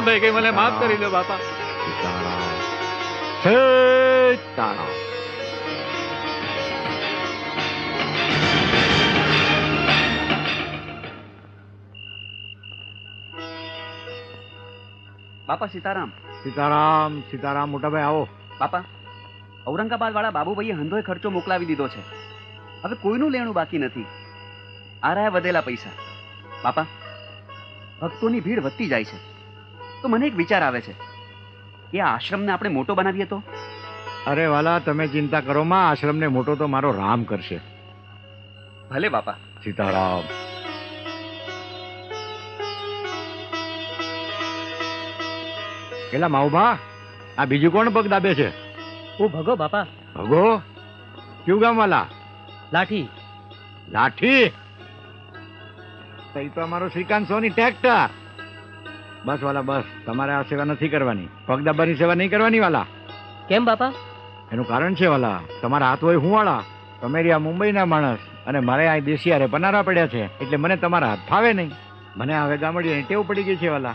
ભૂલ થઈ ગઈ મને માફ કરી દો બાપા. સીતારામ સીતારામ બાપા સીતારામ. સીતારામ સીતારામ મોટાભાઈ આવો. બાપા ઔરંગાબાદ વાળા બાબુભાઈએ હંધોય ખર્ચો મોકલાવી દીધો છે. હવે કોઈનું લેણું બાકી નથી. આ રહ્યા વધેલા પૈસા. બાપા ભક્તોની ભીડ વધતી જાય છે. તો મને એક વિચાર આવે છે. કે આ આશ્રમને આપણે મોટો બનાવીએ તો? અરે વાલા તમે ચિંતા કરો માં આશ્રમને મોટો તો મારો રામ કરશે. ભલે બાપા. સીતારામ. પેલા માઉભા આ બીજું કોણ પગ દાબે છે? હું ભગો બાપા. ભગો? કયું ગામ વાલા? લાઠી. લાઠી? તો તો અમારો શ્રીકાંત સોની ટ્રેક્ટર બસ વાલા બસ. તમારે આ સેવા નથી કરવાની. પગ દાબાની સેવા નહીં કરવાની વાલા. કેમ બાપા? એનું કારણ છે વાલા તમારા હાથ હોય હું વાળા. તમે રહ્યા મુંબઈના માણસ અને મારે આ દેશિયારે પનારા પડ્યા છે એટલે મને તમારા હાથ ફાવે નહીં. મને હવે ગામડીઓની ટેવ પડી ગઈ છે વાલા.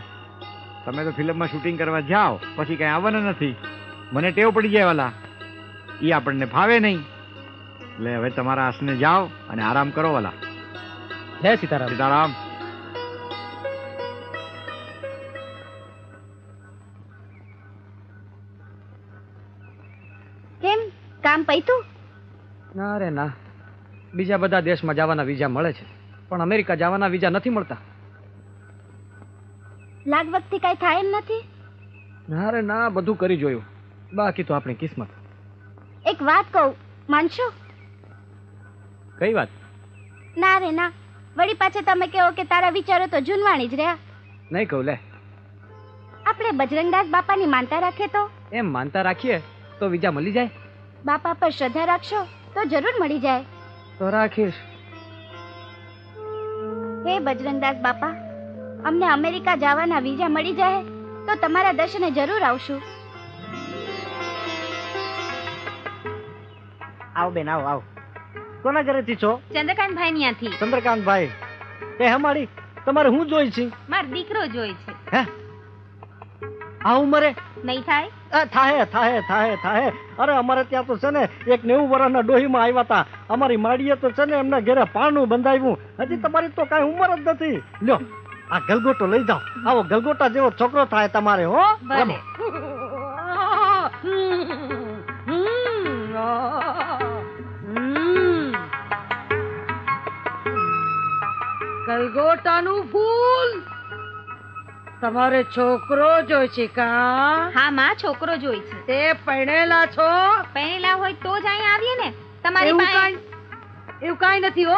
તમે તો ફિલ્મમાં શૂટિંગ કરવા જાઓ પછી કંઈ આવવાના નથી. મને ટેવ પડી જાય વાલા. એ આપણને ફાવે નહીં. એટલે હવે તમારા આસને જાઓ અને આરામ કરો વાલા. જય સીતારામ. સીતારામ. કામ પૈતું? ના રે ના. બીજા બધા દેશમાં જવાના વિઝા મળે છે. પણ અમેરિકા જવાના વિઝા નથી મળતા. લાગવગથી કઈ થાય એમ નથી? ના રે ના બધું કરી જોયું. બાકી તો આપણી કિસ્મત. એક વાત કહું માનશો? કઈ વાત? ના રે ના. વળી પાછે તમે કહો કે તારા વિચારો તો જૂનવાણી જ રહ્યા. નહીં કહું લે. આપણે બજરંગદાસ બાપાની માનતા રાખીએ તો? એમ માનતા રાખીએ તો વિઝા મળી જાય? બાપા પર શ્રદ્ધા રાખશો તો જરૂર મળી જાય. તો રાખીશ. હે બજરંગદાસ બાપા અમને અમેરિકા જવાના વિઝા મળી જાય તો તમારા દર્શને જરૂર આવશું. આવો બેન આવો આવો. કોના ઘરેથી છો? ચંદ્રકાંતભાઈ ત્યાંથી. ચંદ્રકાંતભાઈ એ હમાડી તમારે હું જોઈ છે? માર દીકરો જોઈ છે. આ ઉંમરે? નહીં થાય? થાહે થાહે થાહે થાહે. અરે, અમારે ત્યાં તો છે ને એક નેવું વર્ષના ડોહીમાં આવ્યા હતા. અમારી માડીએ તો છે ને એમના ઘરે પાણું બંધાવ્યું. હજી તમારી તો કાંઈ ઉંમર જ નથી. લ્યો, આ ગલગોટો લઈ જાઓ. આવો ગલગોટા જેવો છોકરો થાય તમારે, હો. ગલગોટાનું ફૂલ તમારે છોકરો જોઈ છે કા? હા માં છોકરો જોઈ છે. તે પરણેલા છો? પહેરેલા હોય તો જ અહીં આવીએ ને. તમારી પાસે એવું કાઈ નથી હો.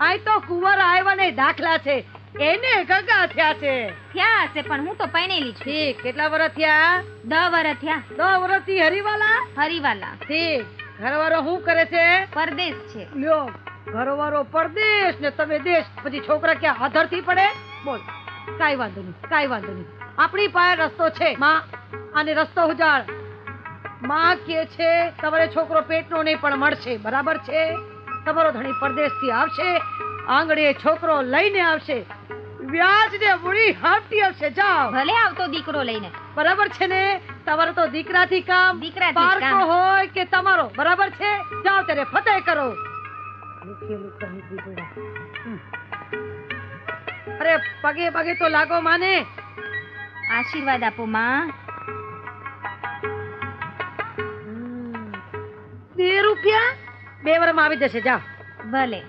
આય તો કુંવર આવ્યા ને દાખલા છે. એને ગગા થયા છે. થયા હશે પણ હું તો પહેરેલી છું. ઠીક કેટલા વર્ષ થયા? દસ વર્ષ થયા. દસ વર્ષથી હરીવાલા? હરિવાલા. ઠીક ઘરવાળો શું કરે છે? પરદેશ છે. લ્યો ઘરવાળો પરદેશ ને તમે દેશ પછી છોકરા ક્યાં આધરથી પડે? બોલ. કાઈ વાંધો નહીં કાઈ વાંધો નહીં. આપણી પાસે રસ્તો છે માં. અને રસ્તો ઉજાડમાં કે છે તમારે છોકરો પેટનો નહીં પણ મળશે. બરાબર છે? તમારો ધણી પરદેશથી આવશે આંગળીએ છોકરો લઈને આવશે. વ્યાજ ને મૂડી હાફતી આવશે જાઓ. ભલે આવતો દીકરો લઈને. બરાબર છે ને? તમારો તો દીકરાથી કામ દીકરા પારકો કામ. હોય કે તમારો? બરાબર છે? જાઓ ત્યારે ફતેહ કરો. લુખી લુખા નીકળી પડ્યા. હમ. અરે પગે પગે તો લાગો માને. આશીર્વાદ આપો માં. બે રૂપિયા? બે વરમાં આવી જશે જા. ભલે.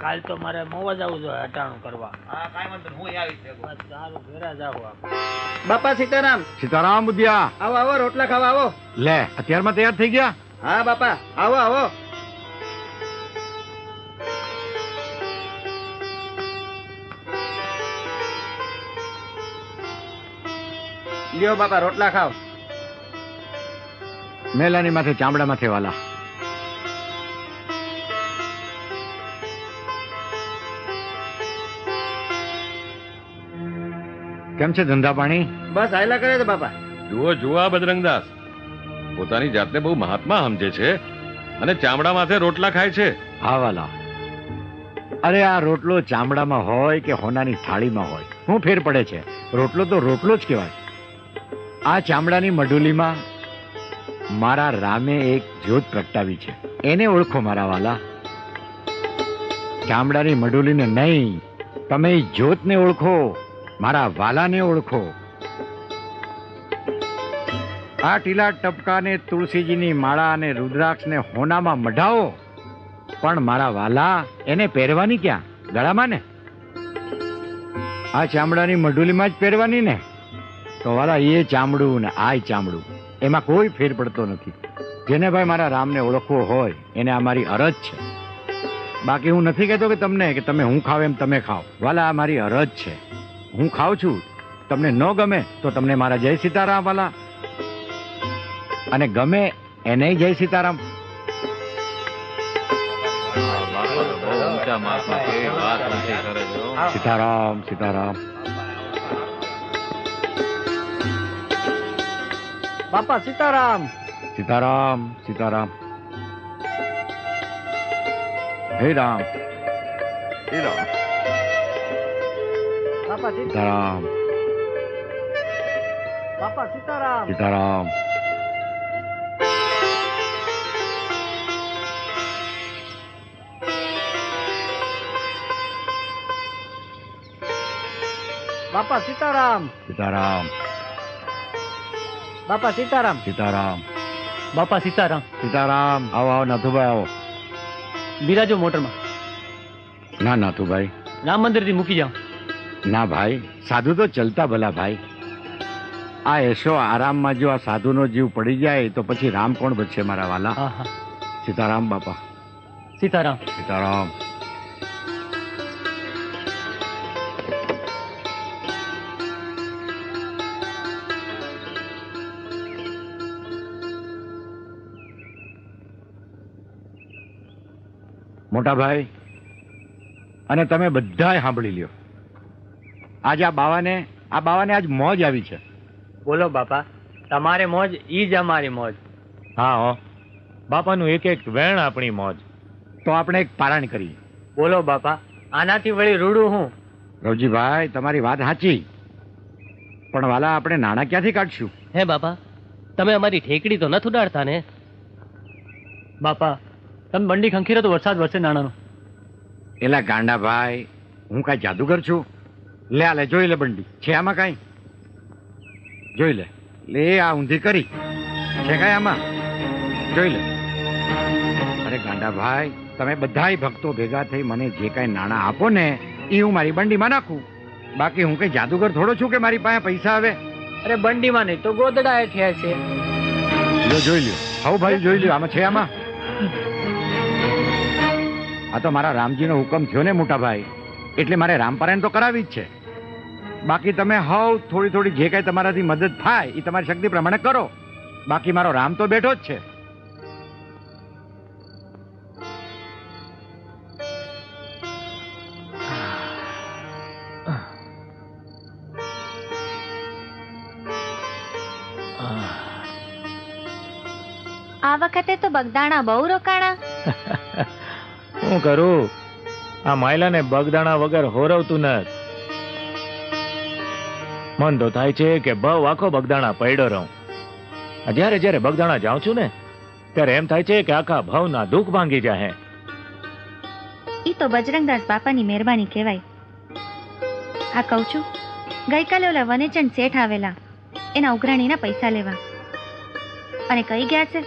કાલ તો મારે મોવા જવું જોઈએ અટાણું કરવા. બસ સારું ઘેરા જાવ બાપા સીતારામ. સીતારામ બુધિયા આવો આવો રોટલા ખાવા આવો. લે અત્યારમાં તૈયાર થઈ ગયા? હા બાપા. આવો આવો. લ્યો બાપા રોટલા ખાવ મેલાની માથે ચામડા માથે વાલા કેમ છે ધંધા પાણી? બસ આયલા કરે છે બાપા. જુઓ જુઓ આ બદરંગદાસ પોતાની જાતને બહુ મહાત્મા સમજે છે અને ચામડા માથે રોટલા ખાય છે. હા વાલા. અરે આ રોટલો ચામડામાં હોય કે હોનાની થાળીમાં હોય? હું ફેર પડે છે. રોટલો તો રોટલો જ કહેવાય. આ ચામડાની મઢુલીમાં મારા રામે એક જ્યોત પ્રગટાવી છે. એને ઓળખો મારા વાલા. ચામડાની મઢુલીને નહીં, તમે જ્યોતને ઓળખો, મારા વાલાને ઓળખો. આ ટીલા ટપકાને, તુલસીજીની માળા અને રુદ્રાક્ષને હોનામાં મઢાવો. પણ મારા વાલા, એને પહેરવાની ક્યાં? ગળામાં ને? આ ચામડાની મઢુલીમાં જ પહેરવાની ને? તો વાલા, એ ચામડું ને આ ચામડું. એમાં કોઈ ફેર પડતો નથી. જેને ભાઈ મારા રામને ઓળખવો હોય, એને આ મારી અરજ છે. બાકી હું નથી કહેતો કે તમને, કે તમે હું ખાવ એમ તમે ખાઓ વાલા, આ મારી અરજ છે. હું ખાઉં છું. તમને ન ગમે તો તમને મારા જય સીતારામ, વાલા. અને ગમે એને જય સીતારામ. સીતારામ સીતારામ. બાપા સીતારામ સીતારામ સીતારામ હે રામ હે રામ બાપા સીતા- સીતારામ બાપા સીતારામ સીતારામ બાપા સીતારામ સીતારામ બાપા સીતારામ સીતારામ બાપા સીતારામ સીતારામ આવો આવો નાથુભાઈ આવો બિરાજો મોટરમાં ના નાથુભાઈ રામ મંદિરથી મૂકી જાઓ ના ભાઈ સાધુ તો ચલતા ભલા ભાઈ આ એશો આરામમાં જો આ સાધુનો જીવ પડી જાય તો પછી રામ કોણ બચશે મારા વાલા સીતારામ બાપા સીતારામ સીતારામ મોટા ભાઈ અને તમે બધાય સાંભળી લ્યો. આજે આ બાવાને આ બાવાને આજ મોજ આવી છે. બોલો બાપા તમારે મોજ ઈ જ અમારી મોજ. હા હો. બાપાનું એક એક વેણ આપણી મોજ. તો આપણે એક પારણ કરીએ. બોલો બાપા આનાથી વળી રૂડું હું? રવજીભાઈ તમારી વાત સાચી. પણ વાલા આપણે નાણાં ક્યાંથી કાઢશું? હે બાપા તમે અમારી ઠેકડી તો નથી ઉડાડતા ને? બાપા તમે બંડી ખંખીરો તો વરસાદ વરસે નાણાનો. એલા ગાંડા ભાઈ હું કાંઈ જાદુગર છું? લે આ લે જોઈ લે બંડી. છે આમાં કાંઈ? જોઈ લે. લે આ ઊંધી કરી. છે કાંઈ આમાં? જોઈ લે. અરે ગાંડા ભાઈ તમે બધાય ભક્તો ભેગા થઈ મને જે કાંઈ નાણાં આપો ને એ હું મારી બંડીમાં નાખું. બાકી હું કઈ જાદુગર થોડો છું કે મારી પાસે પૈસા આવે? અરે બંડીમાં નહીં તો ગોદડાએ થયા છે. જોઈ લ્યો. હવ ભાઈ જોઈ લ્યો. આમાં છે આમાં? આ તો મારા રામજીનો હુકમ થયો ને મોટા ભાઈ એટલે મારે રામપારાયણ તો કરાવી જ છે. બાકી તમે હવ થોડી થોડી જે કાંઈ તમારાથી મદદ થાય એ તમારી શક્તિ પ્રમાણે કરો. બાકી મારો રામ તો બેઠો જ છે. આ વખતે તો બગદાણા બહુ રોકાણા. શું કરું? આ માયલાને બગદાણા વગર હોરવતું ન મન તો થાય છે કે બહુ આખો બગદાણા પડ્યો રહું. જ્યારે જ્યારે બગદાણા જાઉં છું ને, ત્યારે એમ થાય છે કે આખા ભાવના દુઃખ ભાંગી જાય ઈ તો બજરંગદાસ બાપાની મહેરબાની કહેવાય. આ કહું છું, ગઈકાલે ઓલા વનેચંદ શેઠ આવેલા. એના ઉઘરાણીના પૈસા લેવા. અને કહી ગયા છે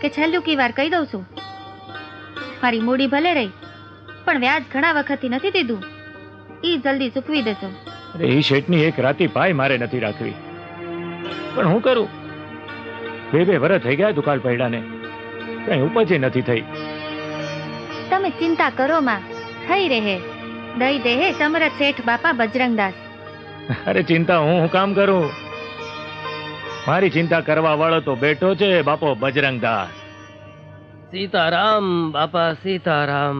કે છેલ્લું કી વાર કહી દઉં છું. મારી મૂડી ભલે રહી પણ વ્યાજ ઘણા વખતથી નથી દીધું. ઈ જલ્દી ચૂકવી દેજો. અરે ઈ શેઠની એક રાતી પાય મારે નથી રાખવી. પણ હું કરું? બે બે વરસ થઈ ગયા દુકાળ પૈડાને કઈ ઉપજે નથી થઈ. તમે ચિંતા કરો માં થઈ રહે. દઈ દેહે સમરથ શેઠ બાપા બજરંગદાસ. અરે ચિંતા હું હું કામ કરું? મારી ચિંતા કરવા વાળો તો બેઠો છે બાપો બજરંગદાસ. સીતારામ બાપા સીતારામ.